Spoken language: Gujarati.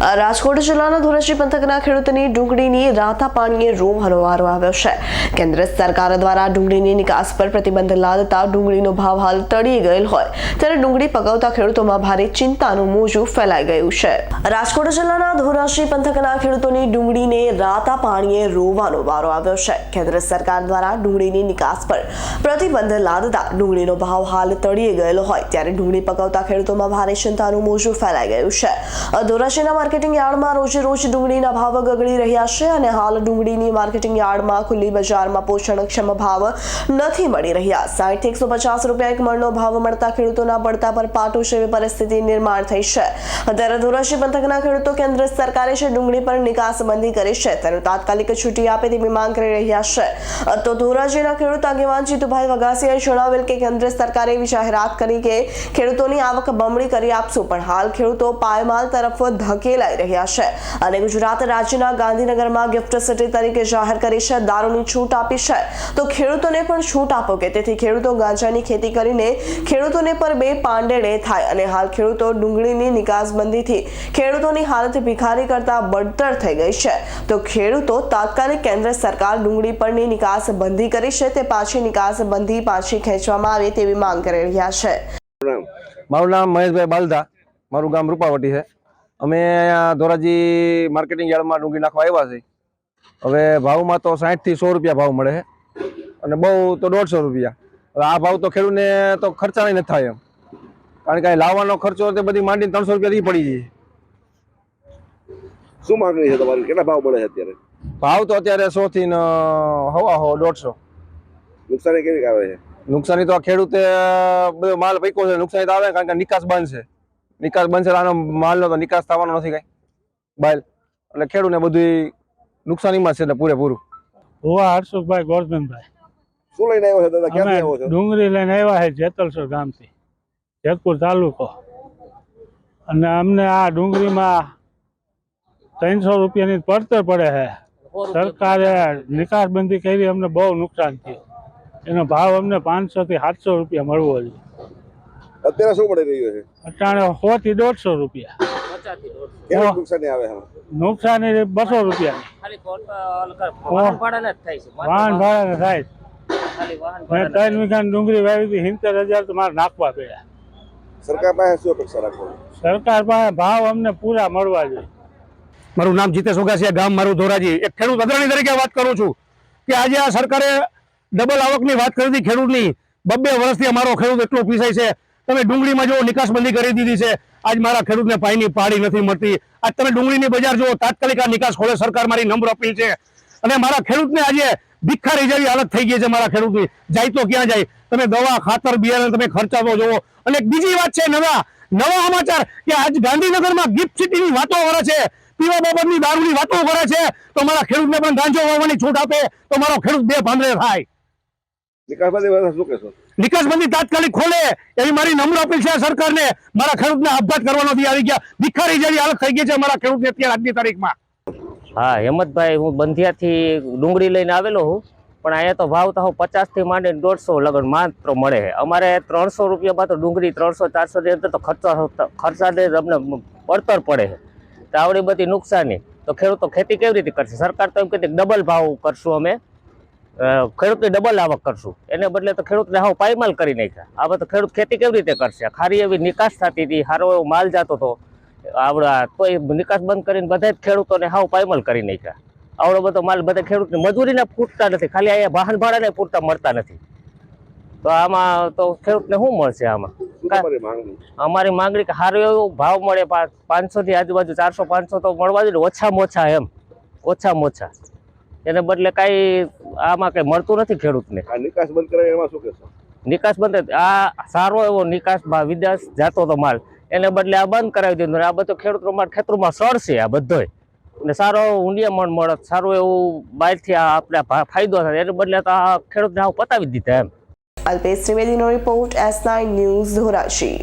રાજકોટ જિલ્લાના ધોરાજી પંથકના ખેડૂતની ડુંગળીની રાતા પાણીએ રોવાનો વારો આવ્યો છે. કેન્દ્ર સરકાર દ્વારા ડુંગળીની નિકાસ પર પ્રતિબંધ લાદતા ડુંગળીનો ભાવ હાલ તળી ગયેલ હોય. ત્યારે ડુંગળી પકવતા ખેડૂતોમાં ભારે ચિંતાનું મોજું ફેલાઈ ગયું છે. રાજકોટ જિલ્લાના ધોરાજી પંથકના ખેડૂતોની ડુંગળીને રાતા પાણીએ રોવાનો વારો આવ્યો છે. કેન્દ્ર સરકાર દ્વારા ડુંગળીની નિકાસ પર પ્રતિબંધ લાદતા ડુંગળીનો ભાવ હાલ તળીએ ગયેલો હોય. ત્યારે ડુંગળી પકવતા ખેડૂતોમાં ભારે ચિંતાનું મોજું ફેલાઈ ગયું છે. ધોરાજીના માર્કેટિંગ યાર્ડમાં રોજે રોજ ડુંગળીના ભાવ ગગડી રહ્યા છે અને હાલ ડુંગળીની માર્કેટિંગ યાર્ડમાં ખુલ્લી બજારમાં પોષણક્ષમ ભાવ નથી મળી રહ્યા. સાઠ એકસો પચાસ રૂપિયા એક મણનો ભાવ મળતા ખેડૂતોના પડતા પર પાટો જેવી પરિસ્થિતિ નિર્માણ થઈ છે. અત્યારે ધોરાજી પંથકના ખેડૂતો કેન્દ્ર સરકારે છે ડુંગળી પર નિકાસબંધી કરી છે. તેનું તાત્કાલિક છૂટી આપે તેવી માંગ કરી રહ્યા છે. તો ધોરાજીના ખેડૂત આગેવાન જીતુભાઈ વગાસીએ જણાવેલ કે કેન્દ્ર સરકારે એવી જાહેરાત કરી કે ખેડૂતોની આવક બમણી કરી આપશું, પણ હાલ ખેડૂતો પાયમાલ તરફ ધકેલાઈ રહ્યા છે અને ગુજરાત રાજ્યના ગાંધીનગરમાં ગિફ્ટ સિટી તરીકે જાહેર કરી છે, દારૂની છૂટ આપી છે. તો ખેડૂતોને પણ છૂટ આપો કે તેથી ખેડૂતો ગાંજાની ખેતી કરીને ખેડૂતોને પર બે પાંડેડે થાય અને હાલ ખેડૂતો ડુંગળીની નિકાસબંધીથી ખેડૂતોની હાલત ભિખારી કરતા બળતર થઈ ગઈ છે. તો ખેડૂતો તાત્કાલિક કેન્દ્ર સરકાર ડુંગળી પરની નિકાસ બંધી કરી છે, તે પાછી નિકાસબંધી પાછી ખેંચવામાં આવે તેવી માંગ કરી રહ્યા છે. મારું નામ મહેશભાઈ બાલદા, મારું ગામ રૂપાવટી છે. અમે ધોરાજી માર્કેટિંગ યાર્ડમાં ડુંગળી નાખવા આવ્યા છે હવે ભાવમાં તો સાઠથી સો રૂપિયા ભાવ મળે છે. અને બહુ તો દોઢસો રૂપિયા. હવે આ ભાવ તો ખેડૂતને તો ખર્ચા નહીં થાય એમ. કારણ કે લાવવાનો ખર્ચો તે બધી માંડીને ત્રણસો રૂપિયા દી પડી જાય. શું માંગણી છે તમારી? કેટલા ભાવ મળે છે અત્યારે? ભાવ તો અત્યારે સો થી ન હવા હો દોઢસો. નુકસાની કેવી આવે છે? નુકસાની તો આ ખેડૂતે બધો માલ પૈકો છે. નુકસાની તો આવે કારણ કે નિકાસ બંધ છે. નિકાસ બંધ તો આનો માલનો તો નિકાસ થવાનો નથી કઈ. બાયલ. એટલે ખેડૂતને બધું નુકસાનીમાં છે ને પૂરેપૂરું. હોવા હર્ષુખભાઈ ગોરધનભાઈ. શું લઈને આવ્યો છે દાદા? ક્યાંથી આવ્યો છે છો? ડુંગળી લઈને આવ્યા છે જેતલસર ગામથી જેતપુર તાલુકો. અને અમને આ ડુંગળીમાં ત્રણસો રૂપિયાની પડતર પડે છે. સરકારે નિકાસબંધી કરી અમને બહુ નુકસાન થયું. એનો ભાવ અમને પાંચસો થી સાતસો રૂપિયા મળવો જોઈએ. અત્યારે શું મળી રહ્યું છે? અટાણે સો થી દોઢસો રૂપિયા. કેવી નુકસાની આવે નુકસાની બસો રૂપિયા. વાહન ભાડાને થાય છે. વાહન. ભાડાને થાય છે. ખાલી વાહન મેં ત્રણ વીઘાની ડુંગળી વાવી હતી સિત્તેર હજાર તો મારે નાખવા પડ્યા. સરકાર પાસે શું અપેક્ષા રાખો સરકાર પાસે ભાવ અમને પૂરા મળવા જોઈએ. મારું નામ જીતેશ ઓગાસિયા ગામ મારું ધોરાજી. એક ખેડૂત અગ્રણી તરીકે વાત કરું છું કે આજે આ સરકારે ડબલ આવકની વાત કરી હતી ખેડૂતની. બબ્બે વર્ષથી અમારો ખેડૂત એટલો પીસાય છે. તમે ડુંગળીમાં જો નિકાસબંધી કરી દીધી છે, આજ મારા ખેડૂતને પાણીની પાડી નથી મળતી. આજ તમે ડુંગળીની બજાર જો તાત્કાલિક આ નિકાસ ખોલે સરકાર મારી નમ્ર અપીલ છે. અને મારા ખેડૂતને આજે ભિખારી જેવી હાલત થઈ ગઈ છે મારા ખેડૂતની. જાય તો ક્યાં જાય? તમે દવા, ખાતર, બિયારણ તમે ખર્ચાતો જોવો અને બીજી વાત છે, નવા નવા સમાચાર કે આજ ગાંધીનગરમાં ગિફ્ટ સિટીની વાતો કરે છે, પીવા બાબતની દારૂની વાતો કરે છે, તો મારા ખેડૂતને પણ ગાંજો વાવવાની છૂટ આપે, તો મારો ખેડૂત બે ભાંદરે થાય. નિકાસમાંથી શું કહેશો? નિકાસબંધી તાત્કાલિક ખોલે એવી મારી નમ્ર અપીલ છે સરકારને. મારા ખેડૂતને આપઘાત કરવાનો થી આવી ગયા. ભિખારી જેવી હાલત થઈ ગઈ છે મારા ખેડૂતને અત્યારે આજની તારીખમાં. હા, હેમંતભાઈ, હું બંધિયાથી ડુંગળી લઈને આવેલો હું. પણ અહીંયા તો ભાવ તો પચાસથી માંડીને દોઢસો લગન માત્ર મળે છે. અમારે ત્રણસો રૂપિયામાં તો ડુંગળી, ત્રણસો, ચારસો ની અંદર તો ખર્ચા ખર્ચાને અમને પડતર પડે છે. તો આવડી બધી નુકસાની. તો ખેડૂતો ખેતી કેવી રીતે કરશે? સરકાર તો એમ કહેતી ડબલ ભાવ કરશું અમે. ખેડૂતની ડબલ આવક કરશું. એને બદલે તો ખેડૂતને હાવ પાયમાલ કરી નાખ્યા. આ તો ખેડૂત ખેતી કેવી રીતે કરશે? ખારી એવી નિકાસ થતી હતી સારો એવો માલ જતો હતો. આવડા તો એ નિકાસ બંધ કરીને બધા જ ખેડૂતોને હાવ પાયમાલ કરી નાખ્યા. આવડો બધો માલ બધા ખેડૂતને મજૂરીને પૂરતા નથી. ખાલી અહીંયા વાહન ભાડાને પૂરતા મળતા નથી. તો આમાં તો ખેડૂતને શું મળશે આમાં? અમારી માંગણી કે સારો એવો ભાવ મળે પાંચસોથી આજુબાજુ ચારસો પાંચસો તો મળવા જોઈએ ઓછામાં ઓછા એમ. ઓછામાં ઓછા. એને બદલે કાંઈ આમાં કંઈ મળતું નથી ખેડૂતને. નિકાસ બંધ કરાય એમાં શું કહેશો? નિકાસ બંધ આ સારો એવો નિકાસ વિદેશ જતો હતો માલ. એને બદલે આ બંધ કરાવી દીધું આ બધો ખેડૂતો માટે ખેતરોમાં સડશે આ બધોય. ને સારો એવો ઊંડિયામણ મળત સારું એવું બહારથી આ આપણે ફાયદો થાય. એને બદલે તો આ ખેડૂતને આવું પતાવી દીધા એમ. Alpesh ત્રિવેદીનો report S nine news Dhoraji